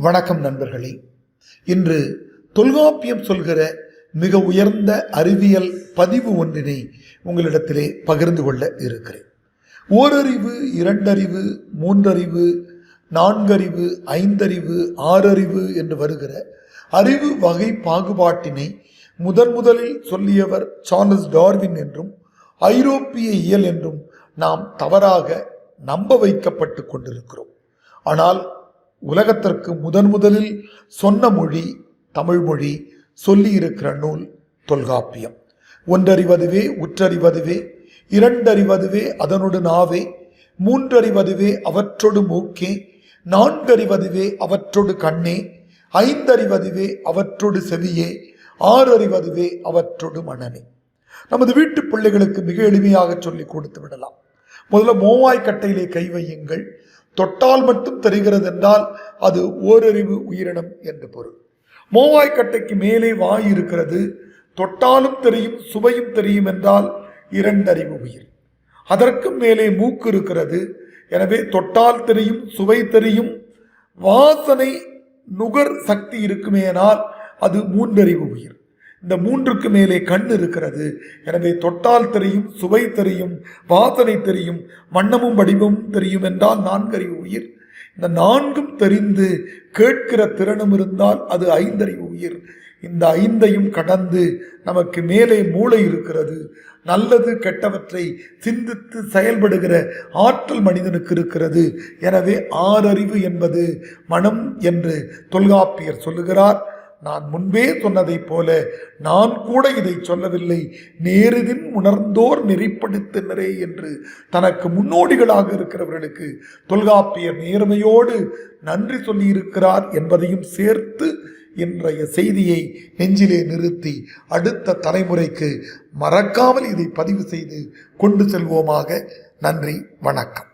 வணக்கம் நண்பர்களே. இன்று தொல்காப்பியம் சொல்கிற மிக உயர்ந்த அறிவியல் பதிவு ஒன்றினை உங்களிடத்திலே பகிர்ந்து கொள்ள இருக்கிறேன். ஓரறிவு இரண்டறிவு மூன்றறிவு நான்கறிவு ஐந்தறிவு ஆறறிவு என்று வருகிற அறிவு வகை பாகுபாட்டினை முதன் முதலில் சொல்லியவர் சார்லஸ் டார்வின் என்றும் ஐரோப்பிய இயல் என்றும் நாம் தவறாக நம்ப வைக்கப்பட்டு கொண்டிருக்கிறோம். ஆனால் உலகத்திற்கு முதன் முதலில் சொன்ன மொழி தமிழ்மொழி சொல்லியிருக்கிற நூல் தொல்காப்பியம். ஒன்றறிவதுவே உற்றறிவதுவே இரண்டறிவதுவே அதனோடு நாவே மூன்றறிவதுவே அவற்றொடு மூக்கே நான்கறிவதுவே அவற்றொடு கண்ணே ஐந்தறிவதுவே அவற்றொடு செவியே ஆறறிவதுவே அவற்றொடு மனமே. நமது வீட்டு பிள்ளைகளுக்கு மிக எளிமையாக சொல்லி கொடுத்து விடலாம். முதல்ல மோவாய் கட்டையிலே கை வையுங்கள். தொட்டால் மட்டும் தெரிகிறது என்றால் அது ஓரறிவு உயிரினம் என்று பொருள். மோவாய்க்கட்டைக்கு மேலே வாய் இருக்கிறது தொட்டாலும் தெரியும் சுவையும் தெரியும் என்றால் இரண்டறிவு உயிர். அதற்கும் மேலே மூக்கு இருக்கிறது எனவே தொட்டால் தெரியும் சுவை தெரியும் வாசனை நுகர் சக்தி இருக்குமேனால் அது மூன்றறிவு உயிர். இந்த மூன்றுக்கு மேலே கண் இருக்கிறது. எனவே தொட்டால் தெரியும் சுவை தெரியும் வாசனை தெரியும் வண்ணமும் வடிவமும் தெரியும் என்றால் நான்கறிவு உயிர். இந்த நான்கும் தெரிந்து கேட்கிற திறனும் இருந்தால் அது ஐந்தறிவு உயிர். இந்த ஐந்தையும் கடந்து நமக்கு மேலே மூளை இருக்கிறது. நல்லது கெட்டவற்றை சிந்தித்து செயல்படுகிற ஆற்றல் மனிதனுக்கு இருக்கிறது. எனவே ஆறறிவு என்பது மனம் என்று தொல்காப்பியர் சொல்லுகிறார். நான் முன்பே சொன்னதைப் போல நான் கூட இதை சொல்லவில்லை. நேருதின் உணர்ந்தோர் நெறிப்படுத்தினரே என்று தனக்கு முன்னோடிகளாக இருக்கிறவர்களுக்கு தொல்காப்பியர் நேர்மையோடு நன்றி சொல்லியிருக்கிறார் என்பதையும் சேர்த்து இன்றைய செய்தியை நெஞ்சிலே நிறுத்தி அடுத்த தலைமுறைக்கு மறக்காமல் இதை பதிவு செய்து கொண்டு செல்வோமாக. நன்றி வணக்கம்.